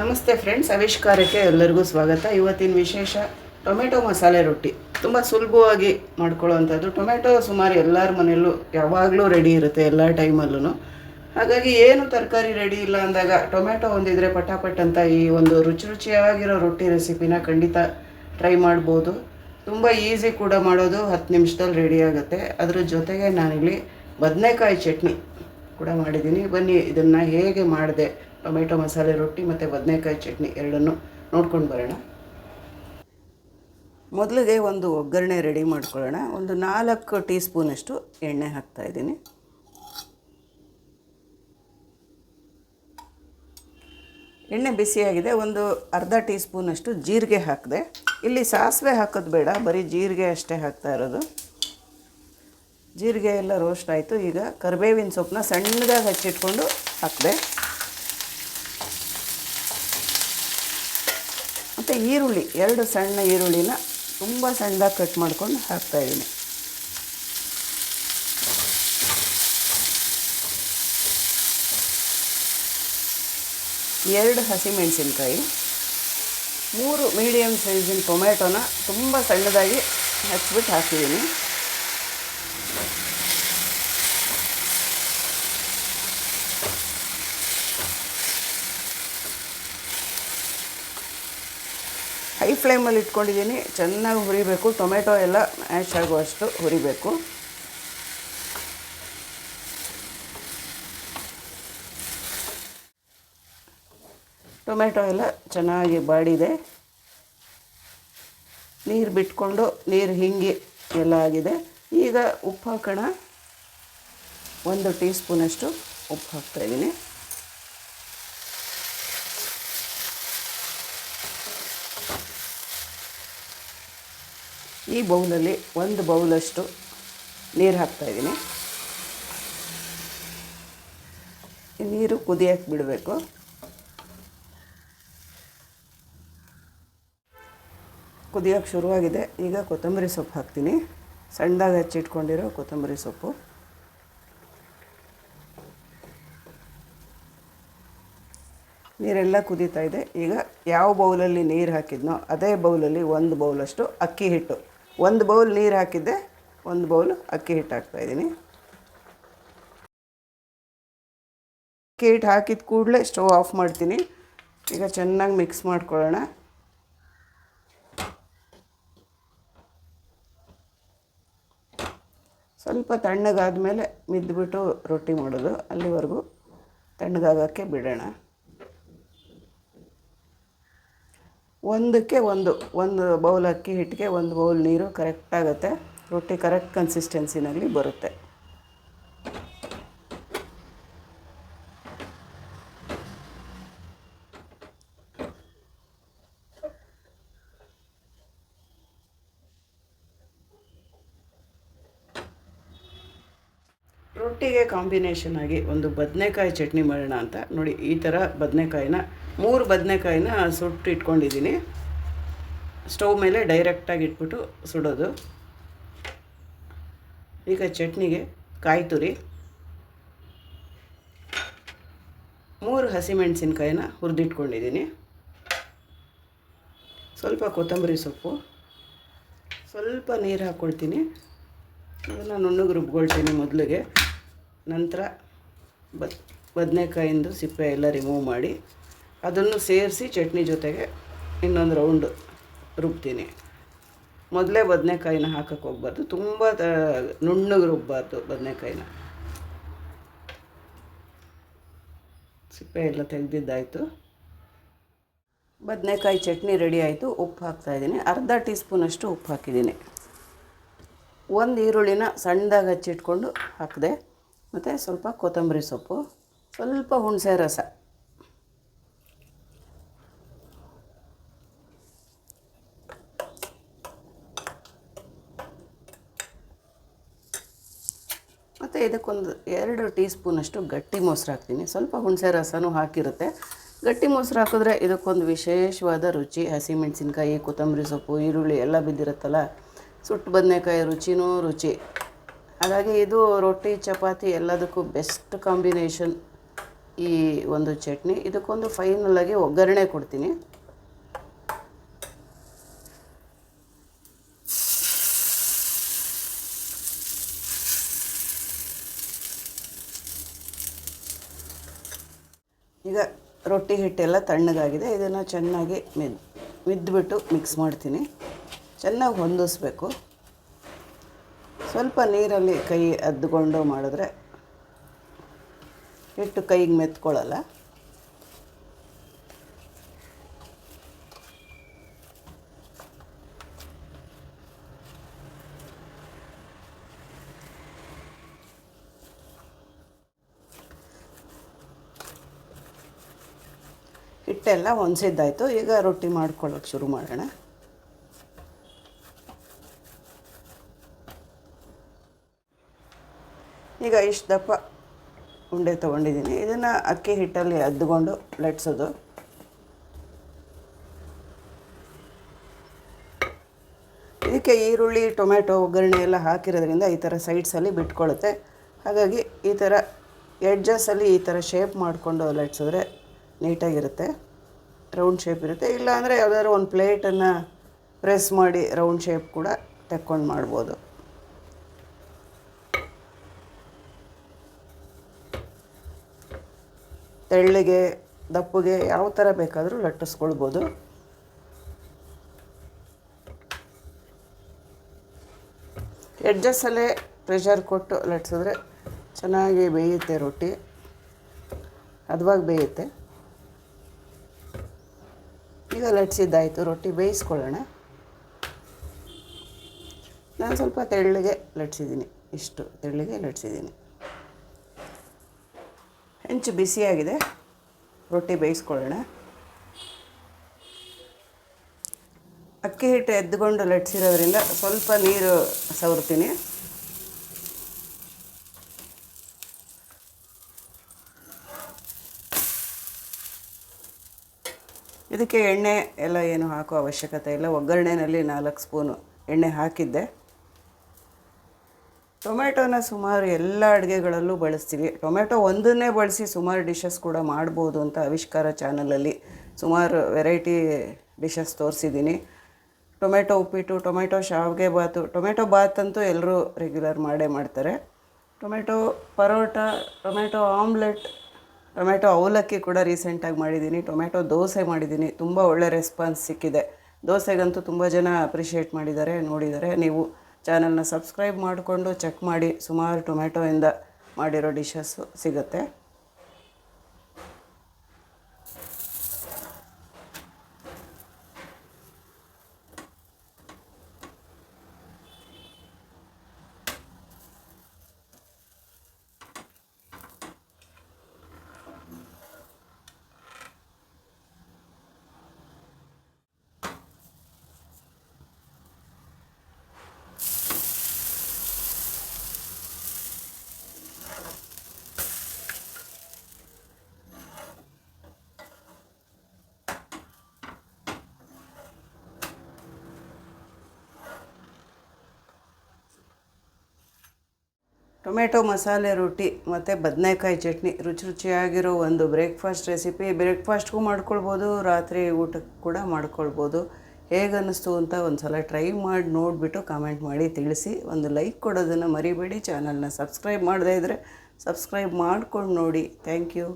ನಮಸ್ತೆ ಫ್ರೆಂಡ್ಸ್ ಆವಿಷ್ಕಾರಕ್ಕೆ ಎಲ್ಲರಿಗೂ ಸ್ವಾಗತ. ಇವತ್ತಿನ ವಿಶೇಷ, ಟೊಮೆಟೊ ಮಸಾಲೆ ರೊಟ್ಟಿ. ತುಂಬ ಸುಲಭವಾಗಿ ಮಾಡ್ಕೊಳ್ಳೋವಂಥದ್ದು. ಟೊಮೆಟೊ ಸುಮಾರು ಎಲ್ಲರ ಮನೆಯಲ್ಲೂ ಯಾವಾಗಲೂ ರೆಡಿ ಇರುತ್ತೆ ಎಲ್ಲ ಟೈಮಲ್ಲೂ ಹಾಗಾಗಿ ಏನು ತರಕಾರಿ ರೆಡಿ ಇಲ್ಲ ಅಂದಾಗ ಟೊಮೆಟೊ ಒಂದಿದ್ರೆ ಪಟಾಪಟ್ ಅಂತ ಈ ಒಂದು ರುಚಿ ರುಚಿಯಾಗಿರೋ ರೊಟ್ಟಿ ರೆಸಿಪಿನ ಖಂಡಿತ ಟ್ರೈ ಮಾಡ್ಬೋದು. ತುಂಬ ಈಸಿ ಕೂಡ ಮಾಡೋದು, ಹತ್ತು ನಿಮಿಷದಲ್ಲಿ ರೆಡಿ ಆಗುತ್ತೆ. ಅದ್ರ ಜೊತೆಗೆ ನಾನಿಲ್ಲಿ ಬದನೆಕಾಯಿ ಚಟ್ನಿ ಕೂಡ ಮಾಡಿದ್ದೀನಿ. ಬನ್ನಿ, ಇದನ್ನು ಹೇಗೆ ಮಾಡಿದೆ ಟೊಮೆಟೊ ಮಸಾಲೆ, ರೊಟ್ಟಿ ಮತ್ತು ಬದನೆಕಾಯಿ ಚಟ್ನಿ ಎರಡನ್ನು ನೋಡ್ಕೊಂಡು ಬರೋಣ. ಮೊದಲಿಗೆ ಒಂದು ಒಗ್ಗರಣೆ ರೆಡಿ ಮಾಡ್ಕೊಳ್ಳೋಣ. ಒಂದು ನಾಲ್ಕು ಟೀ ಸ್ಪೂನಷ್ಟು ಎಣ್ಣೆ ಹಾಕ್ತಾ ಇದ್ದೀನಿ. ಎಣ್ಣೆ ಬಿಸಿಯಾಗಿದೆ. ಒಂದು ಅರ್ಧ ಟೀ ಸ್ಪೂನಷ್ಟು ಜೀರಿಗೆ ಹಾಕಿದೆ. ಇಲ್ಲಿ ಸಾಸಿವೆ ಹಾಕೋದು ಬೇಡ, ಬರೀ ಜೀರಿಗೆ ಅಷ್ಟೇ ಹಾಕ್ತಾ ಇರೋದು. ಜೀರಿಗೆ ಎಲ್ಲ ರೋಸ್ಟ್ ಆಯಿತು. ಈಗ ಕರಿಬೇವಿನ ಸೊಪ್ಪನ್ನ ಸಣ್ಣದಾಗಿ ಹಚ್ಚಿಟ್ಕೊಂಡು ಹಾಕಿದೆ. ಮತ್ತು ಈರುಳ್ಳಿ, ಎರಡು ಸಣ್ಣ ಈರುಳ್ಳಿನ ತುಂಬ ಸಣ್ಣದಾಗಿ ಕಟ್ ಮಾಡ್ಕೊಂಡು ಹಾಕ್ತಾಯಿದ್ದೀನಿ ಎರಡು ಹಸಿಮೆಣಸಿನ್ಕಾಯಿ, ಮೂರು ಮೀಡಿಯಮ್ ಸೈಜಿನ ಟೊಮೆಟೊನ ತುಂಬ ಸಣ್ಣದಾಗಿ ಹಚ್ಬಿಟ್ಟು ಹಾಕಿದ್ದೀನಿ. ಹೈ ಫ್ಲೇಮಲ್ಲಿ ಇಟ್ಕೊಂಡಿದ್ದೀನಿ. ಚೆನ್ನಾಗಿ ಹುರಿಬೇಕು. ಟೊಮೆಟೊ ಎಲ್ಲ ಮ್ಯಾಶ್ ಆಗುವಷ್ಟು ಹುರಿಬೇಕು. ಟೊಮೆಟೊ ಎಲ್ಲ ಚೆನ್ನಾಗಿ ಬಾಡಿದೆ. ನೀರು ಬಿಟ್ಕೊಂಡು, ನೀರು ಹಿಂಗಿ ಎಲ್ಲ ಆಗಿದೆ. ಈಗ ಉಪ್ಪು ಹಾಕೋಣ. ಒಂದು ಟೀ ಸ್ಪೂನಷ್ಟು ಉಪ್ಪು ಹಾಕ್ತಾಯಿದ್ದೀನಿ ಈ ಬೌಲಲ್ಲಿ ಒಂದು ಬೌಲಷ್ಟು ನೀರು ಹಾಕ್ತಾಯಿದ್ದೀನಿ ನೀರು ಕುದಿಯಕ್ಕೆ ಬಿಡಬೇಕು. ಕುದಿಯೋಕ್ಕೆ ಶುರುವಾಗಿದೆ. ಈಗ ಕೊತ್ತಂಬರಿ ಸೊಪ್ಪು ಹಾಕ್ತೀನಿ. ಸಣ್ಣದಾಗಿ ಹಚ್ಚಿಟ್ಕೊಂಡಿರೋ ಕೊತ್ತಂಬರಿ ಸೊಪ್ಪು. ನೀರೆಲ್ಲ ಕುದೀತಾ ಇದೆ. ಈಗ ಯಾವ ಬೌಲಲ್ಲಿ ನೀರು ಹಾಕಿದ್ನೋ ಅದೇ ಬೌಲಲ್ಲಿ ಒಂದು ಬೌಲಷ್ಟು ಅಕ್ಕಿ ಹಿಟ್ಟು. ಒಂದು ಬೌಲ್ ನೀರು ಹಾಕಿದ್ದೆ, ಒಂದು ಬೌಲ್ ಅಕ್ಕಿ ಹಿಟ್ಟು ಹಾಕ್ತಾಯಿದ್ದೀನಿ ಅಕ್ಕಿ ಹಿಟ್ಟು ಹಾಕಿದ ಕೂಡಲೇ ಸ್ಟವ್ ಆಫ್ ಮಾಡ್ತೀನಿ. ಈಗ ಚೆನ್ನಾಗಿ ಮಿಕ್ಸ್ ಮಾಡ್ಕೊಳ್ಳೋಣ. ಸ್ವಲ್ಪ ತಣ್ಣಗಾದ ಮೇಲೆ ಮಿದ್ದುಬಿಟ್ಟು ರೊಟ್ಟಿ ಮಾಡೋದು ಅಲ್ಲಿವರೆಗೂ. ತಣ್ಣಗಾಗೋಕ್ಕೆ ಬಿಡೋಣ. ಒಂದಕ್ಕೆ ಒಂದು ಒಂದು ಬೌಲ್ ಅಕ್ಕಿ ಹಿಟ್ಟಿಗೆ ಒಂದು ಬೌಲ್ ನೀರು ಕರೆಕ್ಟ್ ಆಗುತ್ತೆ. ರೊಟ್ಟಿ ಕರೆಕ್ಟ್ ಕನ್ಸಿಸ್ಟೆನ್ಸಿನಲ್ಲಿ ಬರುತ್ತೆ. ರೊಟ್ಟಿಗೆ ಕಾಂಬಿನೇಷನ್ ಆಗಿ ಒಂದು ಬದನೆಕಾಯಿ ಚಟ್ನಿ ಮಾಡೋಣ ಅಂತ. ನೋಡಿ, ಈ ಥರ ಬದನೆಕಾಯಿನ ಮೂರು ಬದನೆಕಾಯಿನ ಸುಟ್ಟು ಇಟ್ಕೊಂಡಿದ್ದೀನಿ. ಸ್ಟವ್ ಮೇಲೆ ಡೈರೆಕ್ಟಾಗಿ ಇಟ್ಬಿಟ್ಟು ಸುಡೋದು. ಈಗ ಚಟ್ನಿಗೆ ಕಾಯಿ ತುರಿ. ಮೂರು ಹಸಿಮೆಣಸಿನ್ಕಾಯಿನ ಹುರಿದಿಟ್ಕೊಂಡಿದ್ದೀನಿ. ಸ್ವಲ್ಪ ಕೊತ್ತಂಬರಿ ಸೊಪ್ಪು. ಸ್ವಲ್ಪ ನೀರು ಹಾಕ್ಕೊಳ್ತೀನಿ ಅದನ್ನು ನುಣ್ಣಗೆ ರುಬ್ಕೊಳ್ತೀನಿ ಮೊದಲಿಗೆ. ನಂತರ ಬದ್ ಬದನೆಕಾಯಿಂದು ಸಿಪ್ಪೆ ಎಲ್ಲ ರಿಮೂವ್ ಮಾಡಿ. ಅದನ್ನು ಸೇರಿಸಿ ಚಟ್ನಿ ಜೊತೆಗೆ ಇನ್ನೊಂದು ರೌಂಡ್ ರುಬ್ತೀನಿ. ಮೊದಲೇ ಬದನೆಕಾಯಿನ ಹಾಕಕ್ಕೆ ಹೋಗ್ಬಾರ್ದು. ತುಂಬ ನುಣ್ಣಗೆ ರುಬ್ಬಾರ್ದು ಬದನೆಕಾಯಿನ. ಸಿಪ್ಪೆ ಎಲ್ಲ ತೆಗೆದಿದ್ದಾಯಿತು. ಬದನೆಕಾಯಿ ಚಟ್ನಿ ರೆಡಿ ಆಯಿತು. ಉಪ್ಪು ಹಾಕ್ತಾಯಿದ್ದೀನಿ ಅರ್ಧ ಟೀ ಸ್ಪೂನಷ್ಟು ಉಪ್ಪು ಹಾಕಿದ್ದೀನಿ. ಒಂದು ಈರುಳ್ಳಿನ ಸಣ್ಣದಾಗಿ ಹಚ್ಚಿಟ್ಕೊಂಡು ಹಾಕಿದೆ. ಮತ್ತು ಸ್ವಲ್ಪ ಕೊತ್ತಂಬರಿ ಸೊಪ್ಪು. ಸ್ವಲ್ಪ ಹುಣಸೆ ರಸ. ಇದಕ್ಕೊಂದು ಎರಡು ಟೀ ಸ್ಪೂನಷ್ಟು ಗಟ್ಟಿ ಮೊಸರು ಹಾಕ್ತೀನಿ. ಸ್ವಲ್ಪ ಹುಣಸೆ ರಸನೂ ಹಾಕಿರುತ್ತೆ. ಗಟ್ಟಿ ಮೊಸರು ಹಾಕಿದ್ರೆ ಇದಕ್ಕೊಂದು ವಿಶೇಷವಾದ ರುಚಿ. ಹಸಿಮೆಣಸಿನ್ಕಾಯಿ ಕೊತ್ತಂಬರಿ ಸೊಪ್ಪು, ಈರುಳ್ಳಿ ಎಲ್ಲ ಬಿದ್ದಿರುತ್ತಲ್ಲ? ಸುಟ್ಟು ಬದನೆಕಾಯಿ ರುಚಿನೂ ರುಚಿ. ಹಾಗಾಗಿ ಇದು ರೊಟ್ಟಿ, ಚಪಾತಿ ಎಲ್ಲದಕ್ಕೂ ಬೆಸ್ಟ್ ಕಾಂಬಿನೇಷನ್ ಈ ಒಂದು ಚಟ್ನಿ. ಇದಕ್ಕೊಂದು ಫೈನಲ್ಲಾಗಿ ಒಗ್ಗರಣೆ ಕೊಡ್ತೀನಿ. ಈಗ ರೊಟ್ಟಿ ಹಿಟ್ಟೆಲ್ಲ ತಣ್ಣಗಾಗಿದೆ, ಇದನ್ನು ಚೆನ್ನಾಗಿ ಮೆದ್, ಮಿದ್ಬಿಟ್ಟು ಮಿಕ್ಸ್ ಮಾಡ್ತೀನಿ. ಚೆನ್ನಾಗಿ ಹೊಂದಿಸ್ಬೇಕು. ಸ್ವಲ್ಪ ನೀರಲ್ಲಿ ಕೈ ಅದ್ದುಕೊಂಡು ಮಾಡಿದ್ರೆ ಹಿಟ್ಟು ಕೈಗೆ ಮೆತ್ಕೊಳ್ಳಲ್ಲ. ಹಿಟ್ಟೆಲ್ಲ ಹೊಂದಿದ್ದಾಯಿತು ಈಗ ರೊಟ್ಟಿ ಮಾಡ್ಕೊಳ್ಳೋಕೆ ಶುರು ಮಾಡೋಣ. ಈಗ ಇಷ್ಟು ದಪ್ಪ ಉಂಡೆ ತೊಗೊಂಡಿದ್ದೀನಿ. ಇದನ್ನು ಅಕ್ಕಿ ಹಿಟ್ಟಲ್ಲಿ ಅದ್ದುಕೊಂಡು ಲಟ್ಸೋದು ಇದಕ್ಕೆ ಈರುಳ್ಳಿ ಟೊಮೆಟೊ ಒಗ್ಗರಣೆ ಎಲ್ಲ ಹಾಕಿರೋದ್ರಿಂದ ಈ ಥರ ಸೈಡ್ಸಲ್ಲಿ ಬಿಟ್ಕೊಳ್ಳುತ್ತೆ ಹಾಗಾಗಿ ಈ ಥರ ಎಡ್ಜಸ್ಸಲ್ಲಿ ಈ ಥರ ಶೇಪ್ ಮಾಡಿಕೊಂಡು ಲಟ್ಸಿದ್ರೆ ನೀಟಾಗಿರುತ್ತೆ ರೌಂಡ್ ಶೇಪ್ ಇರುತ್ತೆ. ಇಲ್ಲ ಅಂದರೆ ಯಾವುದಾದ್ರು ಒಂದು ಪ್ಲೇಟನ್ನು ಪ್ರೆಸ್ ಮಾಡಿ ರೌಂಡ್ ಶೇಪ್ ಕೂಡ ತೆಕ್ಕೊಂಡು ಮಾಡ್ಬೋದು. ತೆಳ್ಳಗೆ, ದಪ್ಪಗೆ ಯಾವ ಥರ ಬೇಕಾದರೂ ಲಟ್ಟಿಸ್ಕೊಳ್ಬೋದು. ಎಡ್ಜಸ್ಸಲ್ಲೇ ಪ್ರೆಷರ್ ಕೊಟ್ಟು ಲಟ್ಸಿದ್ರೆ ಚೆನ್ನಾಗಿ ಬೇಯುತ್ತೆ ರೊಟ್ಟಿ. ಹದವಾಗಿ ಬೇಯುತ್ತೆ. ಈಗ ಲಟ್ಸಿದ್ದಾಯಿತು ರೊಟ್ಟಿ ಬೇಯಿಸ್ಕೊಳ್ಳೋಣ. ನಾನು ಸ್ವಲ್ಪ ತೆಳ್ಳಗೆ ಲಟ್ಸಿದ್ದೀನಿ ಇಷ್ಟು ತೆಳ್ಳಗೆ ಲಟ್ಸಿದ್ದೀನಿ ಹೆಂಚು ಬಿಸಿಯಾಗಿದೆ ರೊಟ್ಟಿ ಬೇಯಿಸ್ಕೊಳ್ಳೋಣ. ಅಕ್ಕಿ ಹಿಟ್ಟು ಎದ್ದುಕೊಂಡು ಲಟ್ಸಿರೋದ್ರಿಂದ ಸ್ವಲ್ಪ ನೀರು ಸವರ್ತೀನಿ. ಇದಕ್ಕೆ ಎಣ್ಣೆ ಎಲ್ಲ ಏನು ಹಾಕೋ ಅವಶ್ಯಕತೆ ಇಲ್ಲ. ಒಗ್ಗರಣೆಯಲ್ಲಿ ನಾಲ್ಕು ಸ್ಪೂನು ಎಣ್ಣೆ ಹಾಕಿದ್ದೆ. ಟೊಮೆಟೊನ ಸುಮಾರು ಎಲ್ಲ ಅಡುಗೆಗಳಲ್ಲೂ ಬಳಸ್ತೀವಿ. ಟೊಮೆಟೊ ಒಂದನ್ನೇ ಬಳಸಿ ಸುಮಾರು ಡಿಶಸ್ ಕೂಡ ಮಾಡ್ಬೋದು ಅಂತ ಆವಿಷ್ಕಾರ ಚಾನಲಲ್ಲಿ ಸುಮಾರು ವೆರೈಟಿ ಡಿಶಸ್ ತೋರಿಸಿದ್ದೀನಿ. ಟೊಮೆಟೊ ಉಪ್ಪಿಟ್ಟು ಟೊಮೆಟೊ ಶಾವಿಗೆ ಬಾತು ಟೊಮೆಟೊ ಬಾತ್ ಅಂತೂ ಎಲ್ಲರೂ ರೆಗ್ಯುಲರ್ ಮಾಡೇ ಮಾಡ್ತಾರೆ. Tomato parotta tomato omelette tomato avalakki ಕೂಡ ರೀಸೆಂಟಾಗಿ ಮಾಡಿದ್ದೀನಿ. ಟೊಮೆಟೊ ದೋಸೆ ಮಾಡಿದ್ದೀನಿ. ತುಂಬ ಒಳ್ಳೆ ರೆಸ್ಪಾನ್ಸ್ ಸಿಕ್ಕಿದೆ. ದೋಸೆಗಂತೂ ತುಂಬ ಜನ ಅಪ್ರಿಷಿಯೇಟ್ ಮಾಡಿದ್ದಾರೆ, ನೋಡಿದ್ದಾರೆ. ನೀವು ಚಾನಲ್ನ ಸಬ್ಸ್ಕ್ರೈಬ್ ಮಾಡಿಕೊಂಡು ಚೆಕ್ ಮಾಡಿ. ಸುಮಾರು ಟೊಮೆಟೊಯಿಂದ ಮಾಡಿರೋ ಡಿಶಸ್ಸು ಸಿಗುತ್ತೆ. ಟೊಮೆಟೊ ಮಸಾಲೆ ರೊಟ್ಟಿ ಮತ್ತು ಬದನೆಕಾಯಿ ಚಟ್ನಿ. ರುಚಿ ರುಚಿಯಾಗಿರೋ ಒಂದು ಬ್ರೇಕ್ಫಾಸ್ಟ್ ರೆಸಿಪಿ ಬ್ರೇಕ್ಫಾಸ್ಟ್ಗೂ ಮಾಡ್ಕೊಳ್ಬೋದು, ರಾತ್ರಿ ಊಟಕ್ಕೆ ಕೂಡ ಮಾಡ್ಕೊಳ್ಬೋದು. ಹೇಗೆ ಅನ್ನಿಸ್ತು ಅಂತ ಒಂದು ಸಲ ಟ್ರೈ ಮಾಡಿ, ನೋಡಿಬಿಟ್ಟು ಕಾಮೆಂಟ್ ಮಾಡಿ ತಿಳಿಸಿ. ಒಂದು ಲೈಕ್ ಕೊಡೋದನ್ನು ಮರಿಬೇಡಿ. ಚಾನಲ್ನ ಸಬ್ಸ್ಕ್ರೈಬ್ ಮಾಡದೇ ಇದ್ದರೆ ಸಬ್ಸ್ಕ್ರೈಬ್ ಮಾಡ್ಕೊಂಡು ನೋಡಿ. Thank you